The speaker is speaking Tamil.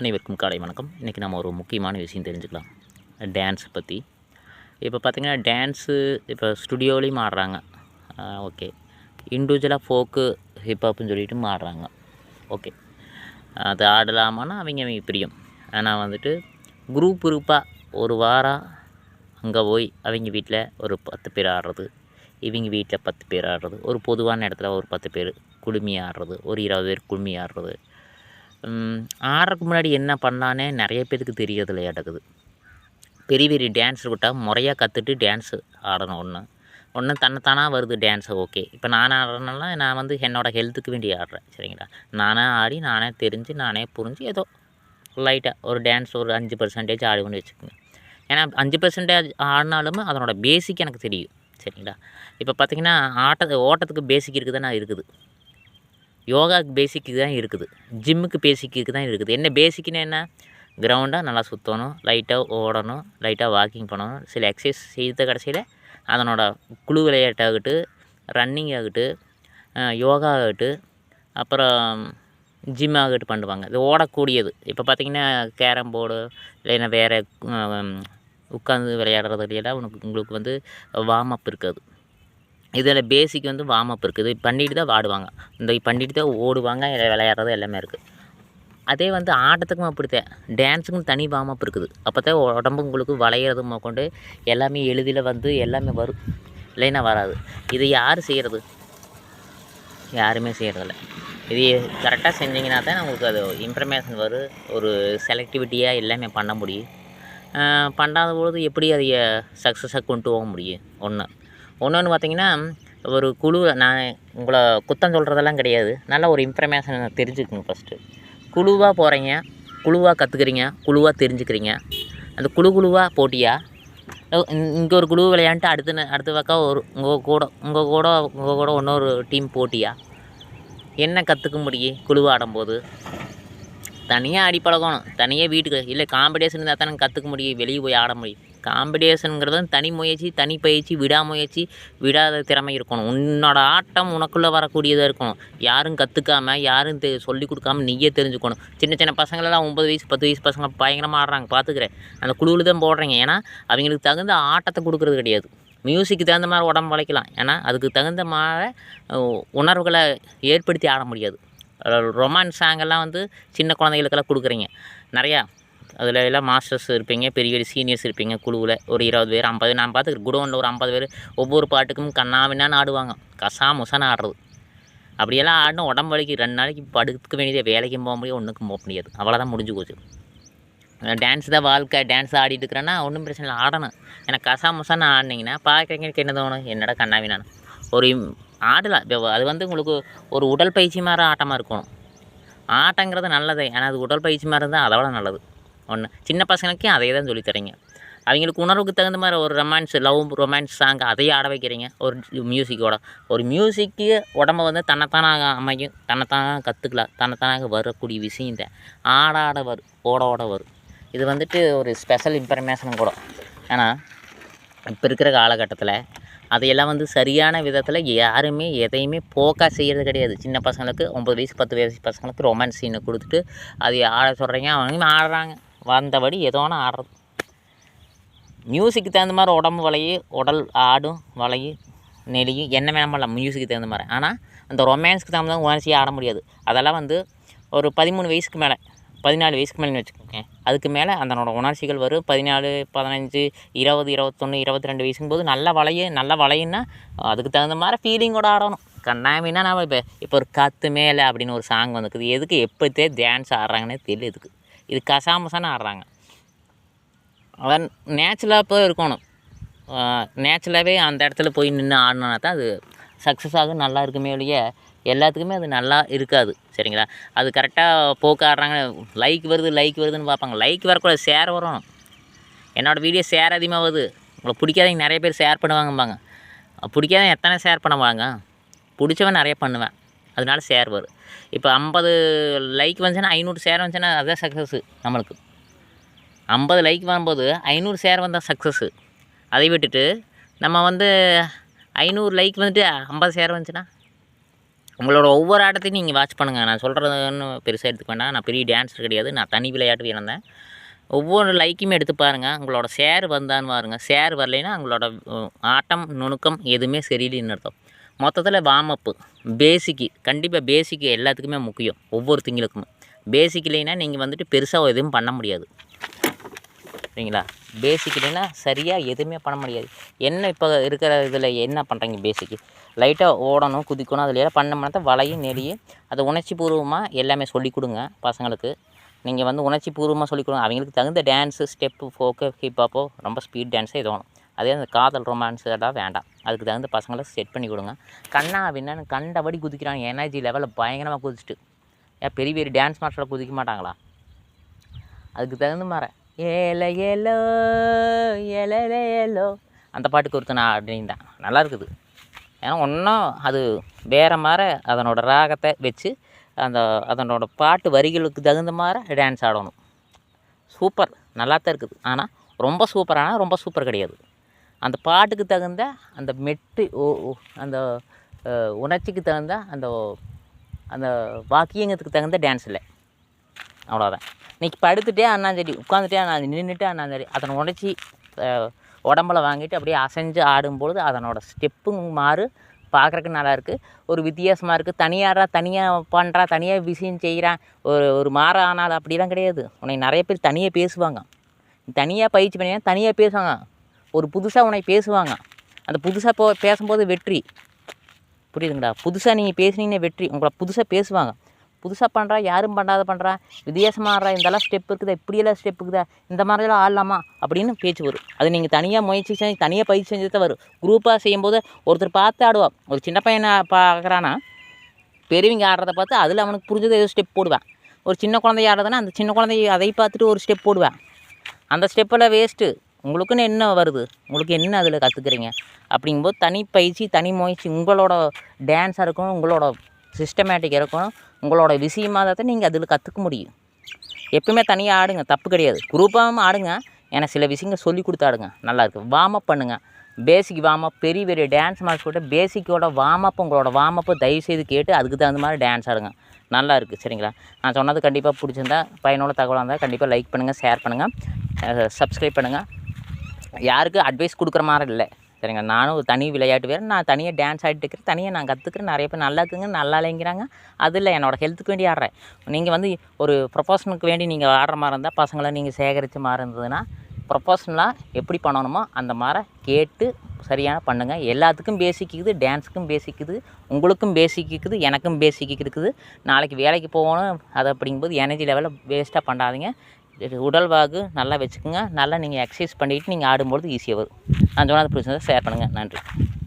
அனைவருக்கும் காலை வணக்கம். இன்றைக்கி நம்ம ஒரு முக்கியமான விஷயம் தெரிஞ்சுக்கலாம். டான்ஸ் பற்றி இப்போ பார்த்திங்கன்னா டான்ஸு இப்போ ஸ்டுடியோலேயும் ஆடுறாங்க. ஓகே இண்டிவிஜுவலாக ஃபோக்கு ஹிப்ஹாப்னு சொல்லிட்டு ஆடுறாங்க ஓகே அது ஆடலாமான்னா அவங்க அவங்க பிரியம். ஆனால் வந்துட்டு குரூப் குரூப்பாக ஒரு வாரம் அங்கே போய் அவங்க வீட்டில் ஒரு பத்து பேர் ஆடுறது. இவங்க வீட்டில் பத்து பேர் ஆடுறது. ஒரு பொதுவான இடத்துல ஒரு பத்து பேர் குழுமி ஆடுறது. ஒரு இருபது பேர் குழுமி ஆடுறது. ஆடுறதுக்கு முன்னாடி என்ன பண்ணலான்னே நிறைய பேருக்கு தெரியறதில்ல இடக்குது பெரிய பெரிய டான்ஸ் விட்டால் முறையாக கற்றுட்டு டான்ஸு ஆடணும் ஒன்று ஒன்று தன்னைத்தானாக வருது டான்ஸு ஓகே இப்போ நானே ஆடுறதுனால நான் வந்து என்னோடய ஹெல்த்துக்கு வேண்டி ஆடுறேன் சரிங்களா? நானே ஆடி நானே தெரிஞ்சு நானே புரிஞ்சு ஏதோ லைட்டாக ஒரு டான்ஸ் ஒரு அஞ்சு பர்சன்டேஜ் ஆடுவேன்னு வச்சுக்கோங்க. ஏன்னா அஞ்சு பர்சன்டேஜ் ஆடினாலுமே அதனோட பேசிக் எனக்கு தெரியும் சரிங்களா? இப்போ பார்த்திங்கன்னா ஆட்ட ஓட்டத்துக்கு பேசிக் இருக்குதுன்னா இருக்குது. யோகாவுக்கு பேசிக்கு தான் இருக்குது. ஜிம்முக்கு பேசிக்கு தான் இருக்குது. என்ன பேசிக்னு என்ன? கிரவுண்டாக நல்லா சுற்றணும் லைட்டாக ஓடணும் லைட்டாக வாக்கிங் பண்ணணும். சில எக்ஸசைஸ் செய்த கடைசியில் அதனோட குழு விளையாட்டாகட்டு ரன்னிங் ஆகட்டு யோகா ஆகட்டு அப்புறம் ஜிம் ஆகட்டு பண்ணுவாங்க. இது ஓடக்கூடியது. இப்போ பார்த்தீங்கன்னா கேரம் போர்டு இல்லைன்னா வேறு உட்காந்து விளையாடுறது இல்லையெல்லாம் உனக்கு உங்களுக்கு வந்து வார்ம் அப் இருக்காது. இதில் பேசிக் வந்து வார்ம் அப் இருக்குது. இது பண்ணிட்டு தான் ஆடுவாங்க இந்த பண்ணிட்டு தான் ஓடுவாங்க இல்லை விளையாடுறது எல்லாமே இருக்குது. அதே வந்து ஆட்டத்துக்கும் அப்படித்தான். டான்ஸுக்கும் தனி வார்ம் அப் இருக்குது. அப்போ தான் உடம்பு உங்களுக்கு வளையிறது கொண்டு எல்லாமே எளிதில் வந்து எல்லாமே வரும். இல்லைன்னா வராது. இது யார் செய்கிறது யாருமே செய்கிறதில்ல இது கரெக்டாக செஞ்சிங்கன்னா தான் உங்களுக்கு அது இன்ஃபர்மேஷன் வரும். ஒரு செலக்டிவிட்டியாக எல்லாமே பண்ண முடியும். பண்ணாத பொழுது எப்படி அதை சக்ஸஸாக கொண்டு போக முடியும்? ஒன்று ஒன்று பார்த்தீங்கன்னா ஒரு குழு நான் உங்களை குத்தம் சொல்கிறதெல்லாம் கிடையாது. நல்ல ஒரு இன்ஃபர்மேஷன் தெரிஞ்சுக்குங்க ஃபஸ்ட்டு குழுவாக போகிறீங்க குழுவாக கற்றுக்குறீங்க குழுவாக தெரிஞ்சுக்கிறீங்க. அந்த குழு குழுவாக போட்டியா? இங்கே ஒரு குழு விளையாண்டு அடுத்த அடுத்த பக்கம் ஒரு உங்கள் கூட உங்கள் கூட உங்கள் கூட இன்னொரு டீம் போட்டியா? என்ன கற்றுக்க முடியும் குழுவாக ஆடும்போது தனியாக ஆடி பழகணும். தனியாக வீட்டுக்கு இல்லை காம்படிஷன் இருந்தால் தானே கற்றுக்க முடியும் வெளியே போய் ஆட முடியும். காம்படிஷனுங்கிறது தனி முயற்சி தனி பயிற்சி விடாமுயற்சி விடாத திறமை இருக்கணும். உன்னோட ஆட்டம் உனக்குள்ளே வரக்கூடியதாக இருக்கணும். யாரும் கற்றுக்காம யாரும் தெ சொல்லி கொடுக்காம நீயே தெரிஞ்சுக்கணும். சின்ன சின்ன பசங்களெல்லாம் ஒம்பது வயசு பத்து வயசு பசங்க பயங்கரமாக ஆடுறாங்க பார்த்துக்கிறேன் அந்த குழுவில் தான் போடுறீங்க. ஏன்னா அவங்களுக்கு தகுந்த ஆட்டத்தை கொடுக்குறது கிடையாது. மியூசிக்கு தகுந்த மாதிரி உடம்பு வளைக்கலாம் ஏன்னா அதுக்கு தகுந்த மாதிரி உணர்வுகளை ஏற்படுத்தி ஆட முடியாது. ரொமான்ஸ் சாங்கெல்லாம் வந்து சின்ன குழந்தைகளுக்கெல்லாம் கொடுக்குறீங்க. நிறையா அதில் எல்லாம் மாஸ்டர்ஸ் இருப்பீங்க பெரிய பெரிய சீனியர்ஸ் இருப்பீங்க குழுவில். ஒரு இருபது பேர் ஐம்பது நான் பார்த்துக்கிறேன் குடோனில் ஒரு ஐம்பது பேர் ஒவ்வொரு பாட்டுக்கும் கண்ணாவினான்னு ஆடுவாங்க கசா முசான்னு ஆடுறது அப்படியெல்லாம் ஆடினா உடம்பு வலிக்கு. ரெண்டு நாளைக்கு படுக்க வேண்டியதே வேலைக்கும் போக முடியாது ஒன்றுக்கும் போக முடியாது. அவ்வளோதான் முடிஞ்சு போச்சு. டான்ஸ் தான் வாழ்க்கை டான்ஸ் ஆடிட்டு இருக்கிறேன்னா ஒன்றும் பிரச்சனை இல்லை ஆடணும். ஏன்னா கசா முசான்னு ஆடினீங்கன்னா பார்க்குறவங்களுக்கு என்ன தோணும்? என்னடா கண்ணாவி ஒரு ஆடலாம் இப்போ அது வந்து உங்களுக்கு ஒரு உடல் பயிற்சி மாதிரி ஆட்டமாக இருக்கணும். ஆட்டங்கிறது நல்லது. ஏன்னா அது உடல் பயிற்சி மாதிரி இருந்தால் அதை விட நல்லது. ஒன்று சின்ன பசங்களுக்கே அதே தான் சொல்லித் தரீங்க. அவங்களுக்கு உணர்வுக்கு தகுந்த மாதிரி ஒரு ரொமான்ஸ் லவ் ரொமான்ஸ் சாங் அதையே ஆட வைக்கிறீங்க. ஒரு மியூசிக்கோட ஒரு மியூசிக்கு உடம்ப வந்து தன்னைத்தானாக அமையும். தன்னைத்தானாக கற்றுக்கலாம் தன்னைத்தானாக வரக்கூடிய விஷயம் தான் ஆட ஆட வரும் ஓட ஓட வரும் இது வந்துட்டு ஒரு ஸ்பெஷல் இன்ஃபர்மேஷன் கூட. ஏன்னா இப்போ இருக்கிற காலகட்டத்தில் அதையெல்லாம் வந்து சரியான விதத்தில் யாருமே எதையுமே போக்கா செய்கிறது கிடையாது. சின்ன பசங்களுக்கு ஒம்பது வயசு பத்து வயசு பசங்களுக்கு ரொமான்ஸ் சீனை கொடுத்துட்டு அதை ஆட சொல்கிறீங்க அவங்க ஆடுறாங்க. வந்தபடி ஏதோ ஒன்று ஆடுறது. மியூசிக்கு தகுந்த மாதிரி உடம்பு வளையும் உடல் ஆடும் வளையும் நெளியும் என்ன வேணாம் பண்ணலாம். மியூசிக்கு தகுந்த மாதிரி. ஆனால் அந்த ரொமான்ஸ்க்கு தகுந்த மாதிரி உணர்ச்சியாக ஆட முடியாது. அதெல்லாம் வந்து ஒரு பதிமூணு வயசுக்கு மேலே பதினாலு வயசுக்கு மேலே வச்சுக்கோங்க. அதுக்கு மேலே அதனோட உணர்ச்சிகள் வரும். பதினாலு பதினஞ்சு இருபது இருபத்தொன்று இருபத்தி ரெண்டு வயசுங்கும் போது நல்ல வளைய நல்ல வளையுன்னா அதுக்கு தகுந்த மாதிரி ஃபீலிங்கோட ஆடணும். கண்ணாமின்னா நம்ம இப்போ இப்போ ஒரு காற்று மேலே அப்படின்னு ஒரு சாங் வந்துக்குது. எதுக்கு எப்படித்தே டான்ஸ் ஆடுறாங்கன்னே தெரியல இதுக்கு. இது கசாமசான்னு ஆடுறாங்க. அவன் நேச்சுரலாக போய் இருக்கணும். நேச்சுரலாகவே அந்த இடத்துல போய் நின்று ஆடினா தான் அது சக்ஸஸ் ஆகும் நல்லா இருக்குமே ஒழிய எல்லாத்துக்குமே அது நல்லா இருக்காது. சரிங்களா? அது கரெக்டாக போக்காடுறாங்க. லைக் வருது லைக் வருதுன்னு பார்ப்பாங்க. லைக் வரக்கூடாது ஷேர் வரும். என்னோடய வீடியோ ஷேர் அதிகமாக வருது. உங்களை பிடிக்காதவங்க நிறைய பேர் ஷேர் பண்ணுவாங்கம்பாங்க. பிடிக்காதவன் எத்தனை ஷேர் பண்ணுவாங்க பிடிச்சவன் நிறைய பண்ணுவேன். அதனால ஷேர் வரும். இப்போ ஐம்பது லைக் வந்துச்சுன்னா ஐநூறு ஷேர் வந்துச்சுன்னா அதுதான் சக்ஸஸ்ஸு நம்மளுக்கு. ஐம்பது லைக் வரும்போது ஐநூறு ஷேர் வந்தால் சக்ஸஸ்ஸு அதை விட்டுட்டு நம்ம வந்து ஐநூறு லைக் வந்துட்டு ஐம்பது ஷேர் வந்துச்சுன்னா உங்களோட ஒவ்வொரு ஆட்டத்தையும் நீங்கள் வாட்ச் பண்ணுங்கள் நான் சொல்கிறதுன்னு பெருசாக எடுத்துக்க வேண்டாம். நான் பெரிய டான்ஸர் கிடையாது. நான் தனி விளையாட்டு இருந்தேன். ஒவ்வொரு லைக்குமே எடுத்து பாருங்கள் உங்களோட ஷேர் வந்தான்னு பாருங்கள் ஷேர் வரலைன்னா உங்களோட ஆட்டம் நுணுக்கம் எதுவுமே சரியில்லைன்னு அர்த்தம். மொத்தத்தில் வார்மப்பு பேசிக்கு கண்டிப்பாக பேசிக்கு எல்லாத்துக்குமே முக்கியம். ஒவ்வொரு திங்களுக்கும். பேசிக் இல்லைன்னா நீங்கள் வந்துட்டு பெருசாக எதுவும் பண்ண முடியாது. சரிங்களா பேசிக் இல்லைன்னா சரியாக எதுவுமே பண்ண முடியாது. என்ன இப்போ இருக்கிற இதில் என்ன பண்ணுறீங்க பேசிக்கு லைட்டாக ஓடணும் குதிக்கணும் அதில் எல்லாம் பண்ணோம்னா வளையும் நெளியும் அதை உணர்ச்சி பூர்வமாக எல்லாமே சொல்லிக் கொடுங்க பசங்களுக்கு. நீங்கள் வந்து உணர்ச்சி பூர்வமாக சொல்லிக் கொடுங்க. அவங்களுக்கு தகுந்த டான்ஸு ஸ்டெப்பு ஃபோக்கு ஹிப்ஹாப்போ ரொம்ப ஸ்பீட் டான்ஸே இது வேணும் அதே அந்த காதல் ரொமான்ஸ் எல்லாம் வேண்டாம். அதுக்கு தகுந்த பசங்களை செட் பண்ணி கொடுங்க. கண்ணா அப்படின்னா கண்டபடி குதிக்கிறாங்க. எனர்ஜி லெவலில் பயங்கரமாக குதிச்சுட்டு. ஏன் பெரிய பெரிய டான்ஸ் மாஸ்டரில் குதிக்க மாட்டாங்களா? அதுக்கு தகுந்த மாதிரி ஏல ஏலோ ஏல ஏலோ அந்த பாட்டுக்கு ஒருத்தன் நான் அப்படின்ட்டேன். நல்லா இருக்குது. ஏன்னா ஒன்றும் அது வேறு மாதிரி அதனோட ராகத்தை வச்சு அந்த அதனோட பாட்டு வரிகளுக்கு தகுந்த மாதிரி டான்ஸ் ஆடணும். சூப்பர். நல்லா தான் இருக்குது. ஆனால் ரொம்ப சூப்பரானால் ரொம்ப சூப்பர் கிடையாது. அந்த பாட்டுக்கு தகுந்த அந்த மெட்டு ஓ அந்த உணர்ச்சிக்கு தகுந்த அந்த அந்த வாக்கியங்கத்துக்கு தகுந்த டான்ஸ் இல்லை. அவ்வளோதான் இன்றைக்கி படுத்துட்டே ஆனாலும் உட்காந்துட்டே ஆனா நின்றுட்டே ஆனாலும் சரி அதனை உடச்சி உடம்புல வாங்கிட்டு அப்படியே அசைஞ்சு ஆடும்பொழுது அதனோட ஸ்டெப்பும் மாறு. பார்க்குறக்கு நல்லா இருக்குது ஒரு வித்தியாசமாக இருக்குது தனியாரா தனியாக பண்ணுறா தனியாக விஷயம் செய்கிறான் ஒரு ஒரு மாற ஆனால் அப்படிலாம் கிடையாது. உன்னை நிறைய பேர் தனியாக பேசுவாங்க. தனியாக பயிற்சி பண்ணினா தனியாக பேசுவாங்க. ஒரு புதுசாக உன்னை பேசுவாங்க. அந்த புதுசாக போ பேசும்போது வெற்றி. புரியுதுங்களா? புதுசாக நீங்கள் பேசுனீங்கன்னா வெற்றி. உங்களை புதுசாக பேசுவாங்க. புதுசாக பண்ணுறா யாரும் பண்ணாத பண்ணுறா வித்தியாசமாக ஆடுறா இதெல்லாம் ஸ்டெப் இருக்குதா இப்படியெல்லாம் ஸ்டெப் இருக்குதா இந்த மாதிரிலாம் ஆடலாமா அப்படின்னு பேச்சு வரும். அது நீங்கள் தனியாக முயற்சி செஞ்சு தனியாக பயிற்சி செஞ்சு தான் வரும். குரூப்பாக செய்யும்போது ஒருத்தர் பார்த்து ஆடுவான். ஒரு சின்ன பையனை பார்க்குறான்னா பெரியவங்க ஆடுறத பார்த்து அதில் அவனுக்கு புரிஞ்சது ஏதோ ஸ்டெப் போடுவேன். ஒரு சின்ன குழந்தைய ஆடுறதுன்னா அந்த சின்ன குழந்தைய அதை பார்த்துட்டு ஒரு ஸ்டெப் போடுவேன். அந்த ஸ்டெப்பெல்லாம் வேஸ்ட்டு உங்களுக்குன்னு என்ன வருது? உங்களுக்கு என்ன அதில் கற்றுக்குறீங்க அப்படிங்கும்போது தனி பயிற்சி தனி முயற்சி உங்களோட டான்ஸாக இருக்கணும் உங்களோட சிஸ்டமேட்டிக் இருக்கணும். உங்களோட விஷயமாக தான் நீங்கள் அதில் கற்றுக்க முடியும். எப்பவுமே தனியாக ஆடுங்க தப்பு கிடையாது. குரூப்பாகவும் ஆடுங்க. ஏன்னா சில விஷயங்கள் சொல்லி கொடுத்தாடுங்க. நல்லாயிருக்கு வார்ம் அப் பண்ணுங்கள் பேசிக் வார்ம் அப் பெரிய பெரிய டான்ஸ் மாஸ்டர் கூட பேசிக்கோட வார்ம் அப் உங்களோட வார்ம் அப்பு தயவுசெய்து கேட்டு அதுக்கு தகுந்த மாதிரி டான்ஸ் ஆடுங்க. நல்லா இருக்குது சரிங்களா? நான் சொன்னது கண்டிப்பாக பிடிச்சிருந்தா பயனுள்ள தகவலாக இருந்தால் கண்டிப்பாக லைக் பண்ணுங்கள் ஷேர் பண்ணுங்கள் சப்ஸ்கிரைப் பண்ணுங்கள் யாருக்கும் அட்வைஸ் கொடுக்குற மாதிரி இல்லை. சரிங்க. நானும் ஒரு தனி விளையாட்டு வீரன். நான் தனியாக டான்ஸ் ஆடிட்டு இருக்கிறேன். தனியாக நான் கற்றுக்கிறேன் நிறைய பேர் நல்லா இருக்குங்க நல்லா இல்லைங்கிறாங்க. அது இல்லை என்னோடய ஹெல்த்துக்கு வேண்டி ஆடுறேன். நீங்கள் வந்து ஒரு ப்ரொஃபஷனுக்கு வேண்டி நீங்கள் ஆடுற மாதிரி இருந்தால் பசங்களை நீங்கள் சேகரித்து மாதிரி இருந்ததுன்னா ப்ரொஃபஷனலாக எப்படி பண்ணணுமோ அந்த மாதிரி கேட்டு சரியான பண்ணுங்கள் எல்லாத்துக்கும் பேசிக் இருக்குது. டான்ஸுக்கும் பேசிக் இருக்குது. உங்களுக்கும் பேசிக் இருக்குது. எனக்கும் பேசிக் இருக்குது. நாளைக்கு வேலைக்கு போகணும். அது அப்படிங்கும்போது எனர்ஜி லெவலில் வேஸ்ட்டாக பண்ணாதீங்க. உடல் வாகு நல்லா வச்சுக்கோங்க. நல்லா நீங்கள் எக்ஸசைஸ் பண்ணிக்கிட்டு நீங்கள் ஆடும்பொழுது ஈஸியாக வரும். நான் சொன்னது பிடிச்சிருந்தா ஷேர் பண்ணுங்கள் நன்றி.